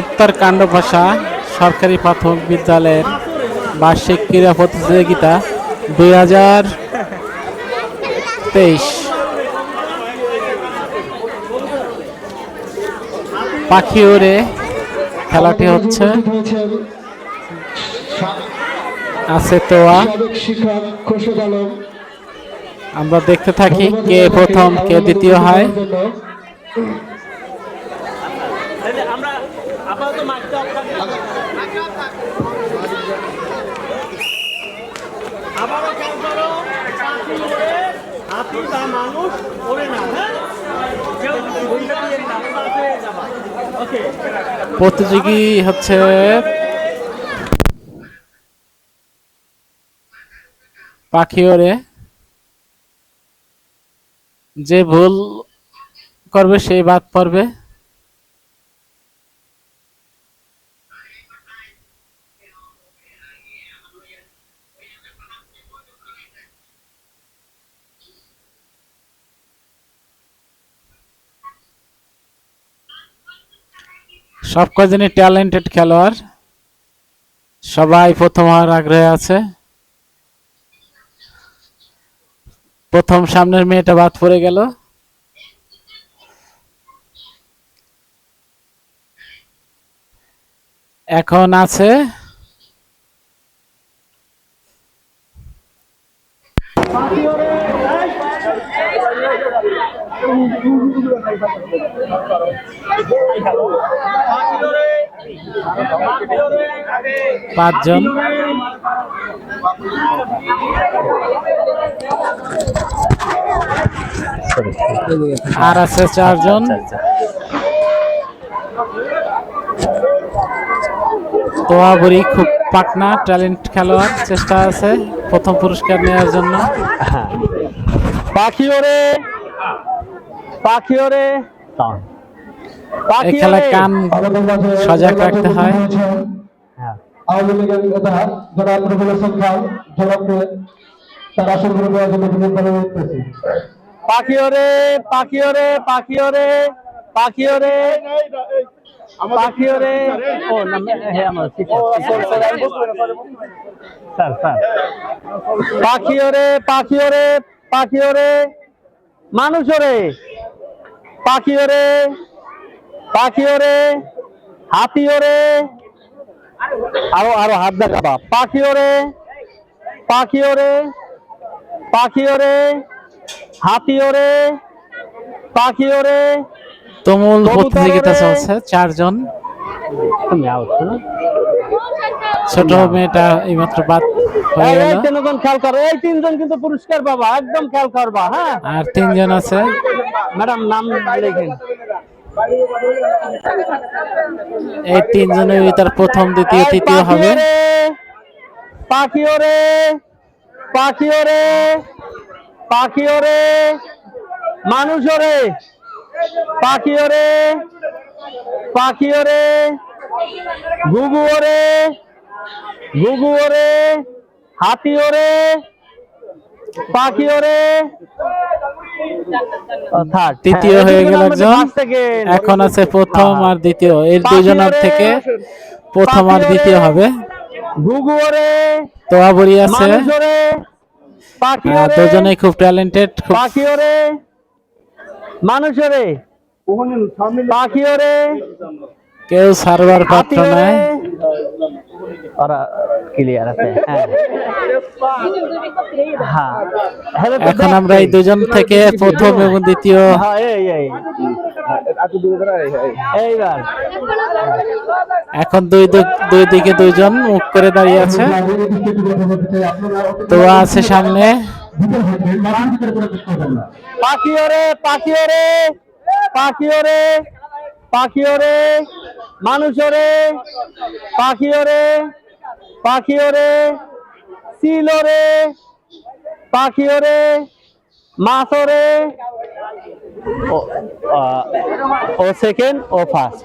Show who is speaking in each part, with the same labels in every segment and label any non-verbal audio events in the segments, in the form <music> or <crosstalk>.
Speaker 1: উত্তর কাণ্ডভাষা সরকারি প্রাথমিক বিদ্যালয়ের বার্ষিক ক্রীড়া প্রতিযোগিতা দুই হাজার তেইশ। পাখি উড়ে খেলাটি হচ্ছে আছে তোয়া আমরা দেখতে থাকি কে প্রথম, কে দ্বিতীয় হয়
Speaker 2: আমরা আপাতত মাঠটা আবারও খেয়াল করো পাখি ওড়ে মানুষ না হ্যাঁ?
Speaker 1: প্রতিযোগী হচ্ছে পাখি ওড়ে যে ভুল করবে সেই বাদ পড়বে সব কজনই ট্যালেন্টেড খেলোয়াড়? সবাই প্রথম হওয়ার আগ্রহে আছে। প্রথম সামনের মেয়েটা বাদ পড়ে গেল। এখন আছে পাঁচজন। আর আছে চারজন। তোয়াবুরি খুব পাটনা ট্যালেন্ট খেলোয়াড় চেষ্টা আছে প্রথম পুরস্কার নেওয়ার জন্য।
Speaker 2: পাখি ওরে পাখি ওরে।
Speaker 1: খেলায় কান সজাগ রাখতে হয়।
Speaker 3: আওয়ামী লীগের নেতা জনাব রবুল হোসেন খান জনাবকে তার আসন গ্রহণ করার জন্য বিনীত করে করতেছি
Speaker 2: পাখি ওরে পাখি ওরে পাখি ওরে পাখি ওরে পাখি ওরে। ও না হ্যাঁ আমার স্যার স্যার। পাখি ওরে পাখি ওরে পাখি ওরে মানুষ ওরে পাখি ওরে পাখি ওরে হাতি ওরে আরও আরও হাত দেখাবা। পাখি ওরে পাখি ওরে পাখি ওরে হাতি ওরে পাখি ওরে।
Speaker 1: তুমুল প্রতিযোগিতা চলছে চারজন। ছোট মেয়েটা এইমাত্র বাদ হয়ে
Speaker 2: এই
Speaker 1: গেল।
Speaker 2: তিনজন খেয়াল করো। এই তিনজন কিন্তু পুরস্কার পাবা একদম খেয়াল করবা হ্যাঁ?
Speaker 1: আর তিনজন আছে।
Speaker 2: ম্যাডাম নাম লেখেন।
Speaker 1: এই তিনজনের ভিতর প্রথম দ্বিতীয় তৃতীয় হবে।
Speaker 2: ওরে, পাখি ওরে পাখি ওরে পাখি ওরে মানুষ ওরে পাখি ওরে পাখি ওরে গুগু ওরে গুগু ওরে হাতি ওরে পাখি ওরে থার্ড
Speaker 1: তৃতীয় হয়ে গেল একজন। এখন আছে প্রথম আর দ্বিতীয়। এর দুজনের থেকে প্রথম আর দ্বিতীয় হবে।
Speaker 2: গুগু
Speaker 1: আছে।
Speaker 2: ওরে
Speaker 1: দুজনেই খুব ট্যালেন্টেড খুব
Speaker 2: পাখি ওরে মানুষ ওরে পাখি ওরে
Speaker 1: কেউ সার্ভার পাত্র নাই।
Speaker 2: ওরা ক্লিয়ার আছে হ্যাঁ। <laughs> হ্যাঁ। তো
Speaker 1: এখন আমরা এই দুজন থেকে প্রথম এবং দ্বিতীয়।
Speaker 2: হ্যাঁ এইবার।
Speaker 1: এখন দুই দুই দিকে দুইজন মুখ করে দাঁড়িয়ে আছে। তোয়া আছে সামনে।
Speaker 2: পাখি ওরে পাখি ওরে পাখি ওরে পাখি ওরে মানুষ ওরে পাখি ওরে পাখি ওরে শিল ওরে পাখি ওরে মাছ ওরে ও- সেকেন্ড ও ফার্স্ট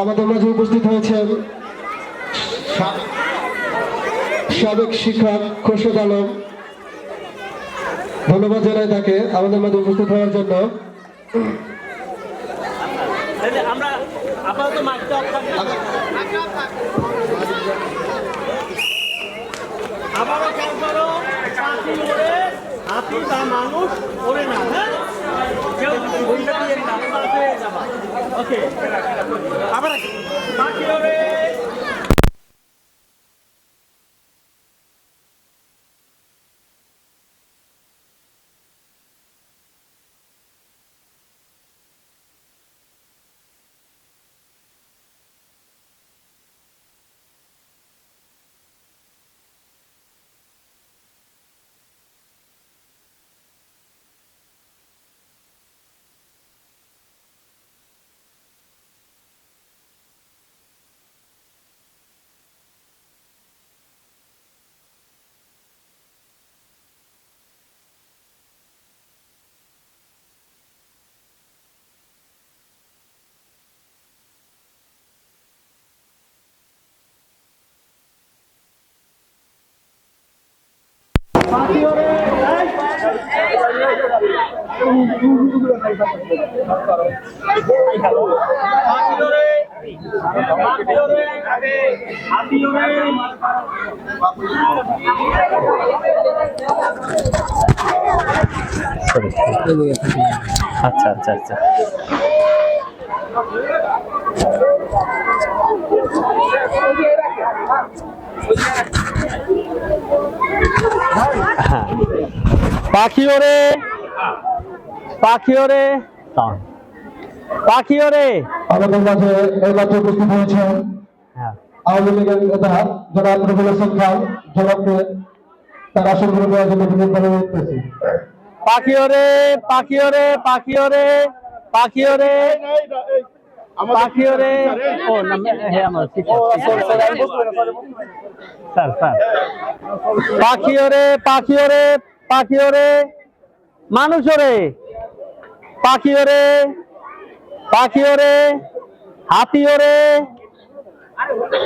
Speaker 3: আমাদের মাঝে উপস্থিত হয়েছেন সাবেক শিক্ষক খোরশেদ আলম। ধন্যবাদ জানাই তাকে আমাদের মাঝে উপস্থিত হওয়ার জন্য।
Speaker 2: আবারও খেয়াল করো মানুষ ওড়ে না হ্যাঁ? ওকে আবার
Speaker 1: আচ্ছা আচ্ছা আচ্ছা।
Speaker 2: পাখি ওরে। পাখি ওরে। পাখি ওরে।
Speaker 3: আমাদের মাঝে এই মাত্র উপস্থিত হয়েছেন
Speaker 1: হ্যাঁ।
Speaker 3: আওয়ামী লীগের নেতা জনাব রবিউল হাসান খান জনাবকে তার আসন গ্রহণ করার জন্য বিনীত করে উঠতেছি
Speaker 2: পাখি ওরে পাখি ওরে পাখি ওরে পাখি ওরে। পাখি ওরে ও না হ্যাঁ আমার স্যার স্যার পাখি ওরে পাখি ওরে পাখি ওরে মানুষ পাখি ওরে পাখি ওরে হাতি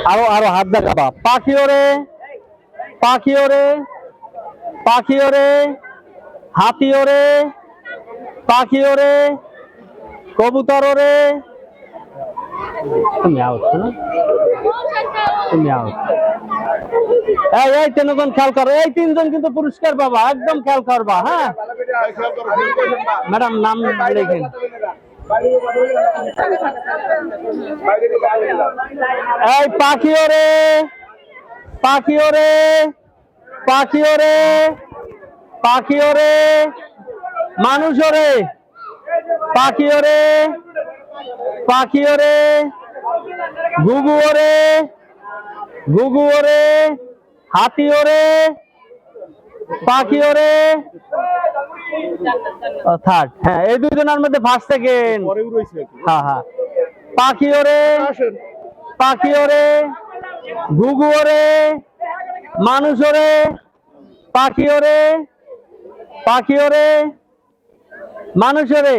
Speaker 2: আরও আরও দেখাবা। কবুতর ওরে তুমি আউট না তুমি আউট এই তিনজন খেয়াল করো। এই তিনজন কিন্তু পুরস্কার পাবা, একদম খেয়াল করবা হ্যাঁ? ম্যাডাম, নাম লেখেন। এই, পাখি ওরে পাখি ওরে পাখি ওরে পাখি ওরে, মানুষ পাখি ওরে গুগু ওরে গুগু ওরে হাতি ওরে পাখি ওরে। থার্ড হ্যাঁ এই দুজনের মধ্যে ফার্স্ট সেকেন্ড হ্যাঁ হ্যাঁ। পাখি ওরে পাখি ওরে ঘুঘু ওরে মানুষ ওরে পাখি ওরে পাখি ওরে মানুষ ওরে।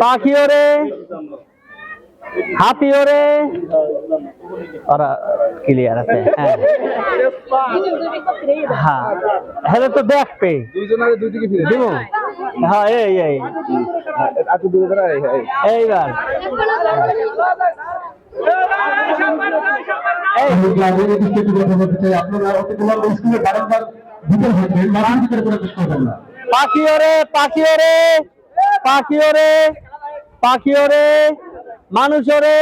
Speaker 2: পাখি ওরে হাতি ওরে। ওরা ক্লিয়ার আছে হ্যাঁ। হ্যাঁ। হ্যাঁ তো দেখবে।
Speaker 4: দুইজনের দুই দিকে ফিরে।
Speaker 2: দিব? হ্যাঁ এই এই।
Speaker 4: দূরে দাঁড়ায়
Speaker 2: এইবার।
Speaker 3: করবেন না।
Speaker 2: পাখি ওরে পাখি ওরে। পাখি ওরে পাখি ওরে মানুষ ওরে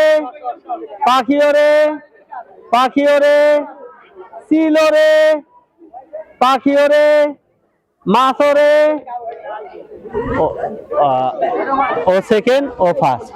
Speaker 2: পাখি ওরে পাখি ওরে সিল ওরে পাখি ওরে মাছ ওরে ও- সেকেন্ড ও ফার্স্ট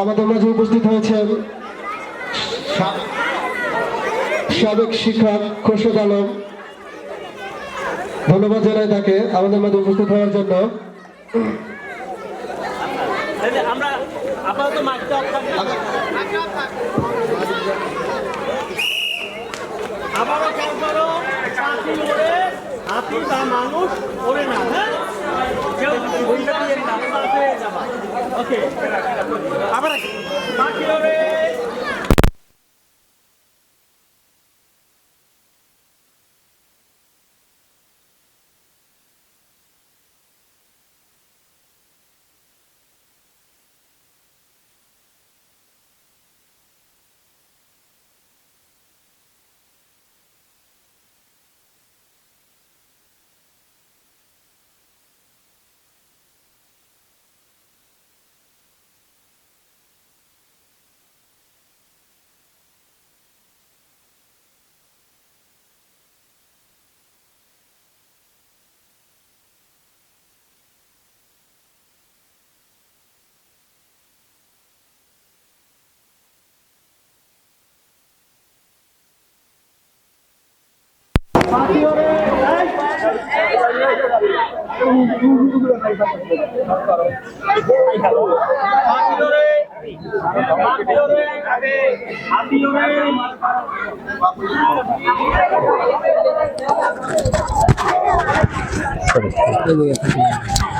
Speaker 3: আমাদের মাঝে উপস্থিত হয়েছেন সাবেক শিক্ষক খোরশেদ আলম। ধন্যবাদ জানাই তাকে আমাদের মাঝে উপস্থিত হওয়ার জন্য।
Speaker 2: আবারও হাতি বা মানুষ ওড়ে না হ্যাঁ? ওকে আবার পাখি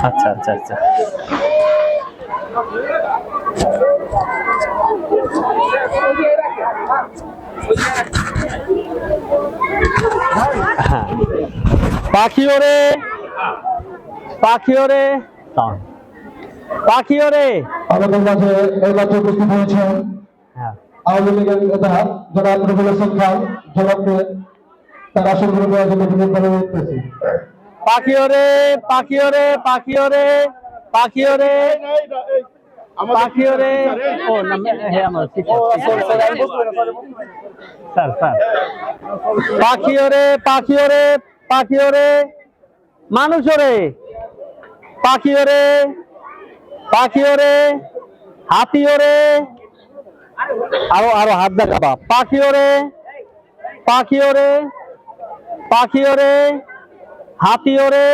Speaker 1: আচ্ছা আচ্ছা আচ্ছা।
Speaker 2: পাখি ওরে। পাখি ওরে। পাখি ওরে।
Speaker 3: আমাদের মাঝে এই মাত্র উপস্থিত হয়েছেন
Speaker 1: হ্যাঁ।
Speaker 3: আওয়ামী লীগের নেতা জনাব রবিউল হাসান খান জনাবকে তার আসন গ্রহণ করার জন্য বিনোদন জানিয়ে দিতেছি
Speaker 2: পাখি ওরে পাখি ওরে পাখি ওরে পাখি ওরে। পাখি ওরে। ও না হ্যাঁ আমার স্যার স্যার পাখি ওরে পাখি ওরে। পাখি ওরে মানুষ ওরে পাখি ওরে পাখি ওরে হাতি ওরে আরও আরও হাত দেখাবা। পাখি ওরে পাখি ওরে পাখি ওরে হাতি ওরে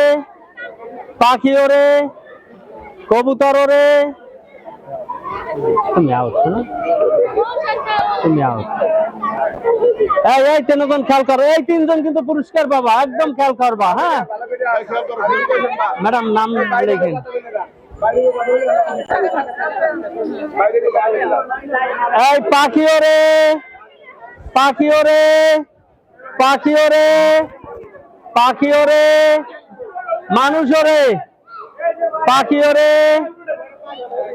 Speaker 2: পাখি ওরে কবুতর ওরে তুমি আউট তুমি আউট এই এই তিনজন খেয়াল করো। এই তিনজন কিন্তু পুরস্কার পাবা, একদম খেয়াল করবা হ্যাঁ? ম্যাডাম, নাম লেখেন। এই, পাখি ওরে পাখি ওরে পাখি ওরে পাখি ওরে, মানুষ ওরে, পাখি ওরে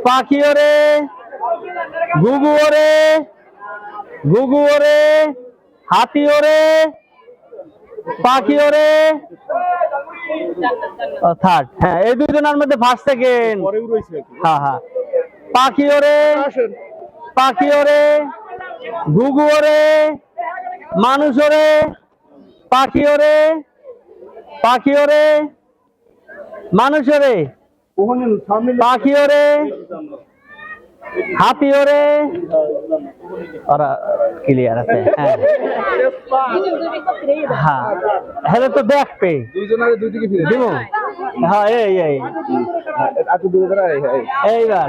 Speaker 2: পাখি ওরে, গুগু ওরে গুগু ওরে হাতি ওরে পাখি ওরে থার্ড হ্যাঁ এই দুজনের মধ্যে ফার্স্ট সেকেন্ড হ্যাঁ হ্যাঁ পাখি ওরে পাখি ওরে ঘুঘু ওরে মানুষ ওরে পাখি ওরে পাখি ওরে মানুষ ওরে পাখি ওরে হাতি ওরে। ওরা ক্লিয়ার আছে হ্যাঁ। হ্যাঁ। হ্যাঁ তো দেখবে।
Speaker 4: দুইজনের দুই দিকে ফিরে।
Speaker 2: দিব? হ্যাঁ এই এই।
Speaker 4: একটু দূরে দাঁড়ায় এই এই।
Speaker 2: এইবার।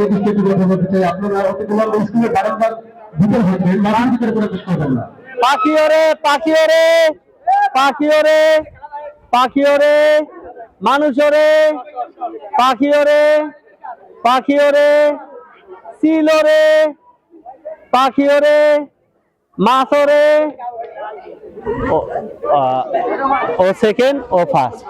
Speaker 3: দৃষ্টিতে কথা বলতে চাই। আপনারা অতি তোমার স্কুলে বারংবার ভিতরে হয়েছে বাড়ির ভিতরে প্রবেশ করবেন না
Speaker 2: পাখি ওরে পাখি ওরে পাখি ওরে পাখি ওরে মানুষ ওরে পাখি ওরে পাখি ওরে শিল ওরে পাখি ওরে মাছ আহ, ও সেকেন্ড ও ফার্স্ট